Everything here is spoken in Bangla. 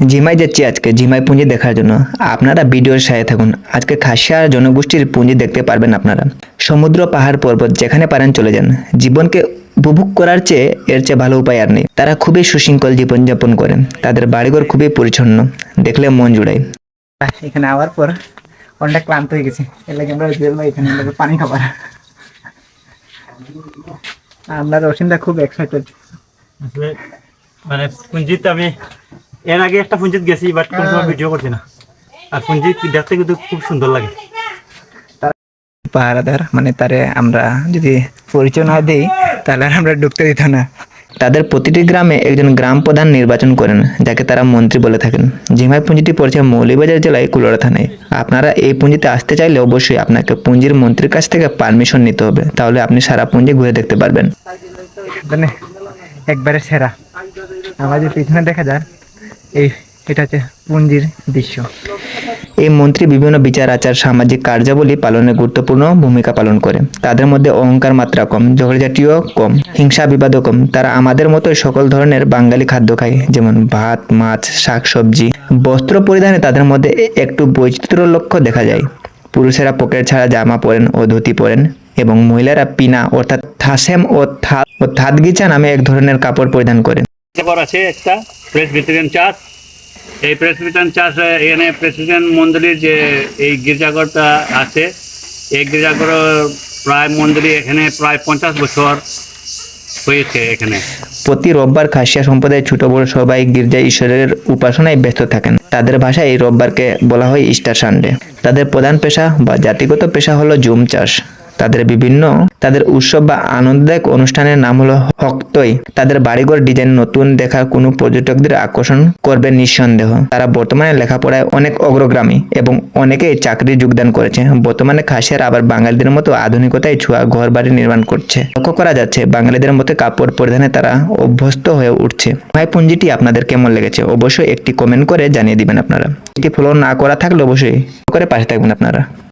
জিমাই যাচ্ছি আজকে জিমাই পুঁজি দেখার জন্য। আপনারা ভিডিওর সাথে থাকুন। আজকে খাসিয়া জনগোষ্ঠীর পুঁজি দেখতে পারবেন আপনারা। সমুদ্র পাহাড় পর্বত যেখানে পারেন চলে যান। জীবনকে উপভোগ করার চেয়ে এর চেয়ে ভালো উপায় আর নেই। তারা খুবই সুশৃঙ্খল জীবনযাপন করেন। তাদের বাড়িঘর খুবই পরিচ্ছন্ন। দেখলে মন জুড়ায়। এখানে আওয়ার পর অনেকটা ক্লান্ত হয়ে গেছে। এর লাগে আমরা জেল এখানে আমরা পানি খাবার। আমরা রসিনদা খুব এক্সাইটেড আসলে মানে পুঞ্জিত আমি এর আগে একটা পুঞ্জিত গেছি বাট কোনো সময় ভিডিও করছি না। আর পুঞ্জিত দেখতে কিন্তু খুব সুন্দর লাগে। পাহারাদার মানে তারে আমরা যদি পরিচয় না দিই তাহলে আর আমরা ঢুকতে দিত না। তাদের প্রতিটি গ্রামে একজন গ্রাম প্রধান নির্বাচন করেন যাকে তারা মন্ত্রী বলে থাকেন। জিমাই পুঞ্জিটি পড়ছে মৌলিবাজার জেলায় কুলোড়া থানায়। আপনারা এই পুঞ্জিতে আসতে চাইলে অবশ্যই আপনাকে পুঞ্জির মন্ত্রীর কাছ থেকে পারমিশন নিতে হবে। তাহলে আপনি সারা পুঞ্জি ঘুরে দেখতে পারবেন। মানে একবারে সেরা। আমার যে পিছনে দেখা যায় এই এটা হচ্ছে পুঞ্জির দৃশ্য। এই মন্ত্রী বিভিন্ন বিচার, আচার, সামাজিক কার্যাবলী পালনে গুরুত্বপূর্ণ ভূমিকা পালন করে। তাদের মধ্যে অহংকার মাত্রা কম ঝগড়াঝাটিও কম, হিংসা বিবাদও কম। তারা আমাদের মতোই সকল ধরনের বাঙালি খাদ্য খায়, যেমন ভাত, মাছ শাকসবজি বস্ত্র পরিধানে তাদের মধ্যে একটু বৈচিত্র্য লক্ষ্য দেখা যায়। পুরুষেরা পকেট ছাড়া জামা পরেন ও ধুতি পরেন এবং মহিলারা পিনা অর্থাৎ থাসেম ও থা ও থাদগিচা নামে এক ধরনের কাপড় পরিধান করেন। আছে একটা প্রেসবিটেরিয়ান চার্চ এই প্রেসবিটেরিয়ান চার্চ এখানে প্রেসিডেন্ট মন্দিরের যে এই গির্জাঘরটা আছে, এই গির্জাঘর প্রায় মন্দিরে এখানে প্রায় পঞ্চাশ বছর হয়েছে এখানে। প্রতি রোববার খাসিয়া সম্প্রদায়ের ছোট বড় সবাই গির্জায় ঈশ্বরের উপাসনায় ব্যস্ত থাকেন। তাদের ভাষায় এই রোববারকে বলা হয় ইস্টার সানডে। তাদের প্রধান পেশা বা জাতিগত পেশা হলো জুম চাষ। তাদের বিভিন্ন, তাদের উৎসব বা আনন্দদায়ক অনুষ্ঠানের নাম হলো হক্তই। তাদের বাড়িঘর ডিজাইন নতুন দেখার কোনো পর্যটকদের আকর্ষণ করবে নিঃসন্দেহ। তারা বর্তমানে লেখাপড়ায় অনেক অগ্রগামী এবং অনেকেই চাকরি যোগদান করেছে। বর্তমানে খাসিয়ার আবার বাঙালিদের মতো আধুনিকতায় ছোঁয়া ঘর বাড়ি নির্মাণ করছে। লক্ষ্য করা যাচ্ছে, বাঙালিদের মতো কাপড় পরিধানে তারা অভ্যস্ত হয়ে উঠছে। ভাই, পুঞ্জিটি আপনাদের কেমন লেগেছে? অবশ্যই একটি কমেন্ট করে জানিয়ে দিবেন আপনারা। এটি ফলো না করা থাকলে অবশ্যই করে পাশে থাকবেন আপনারা।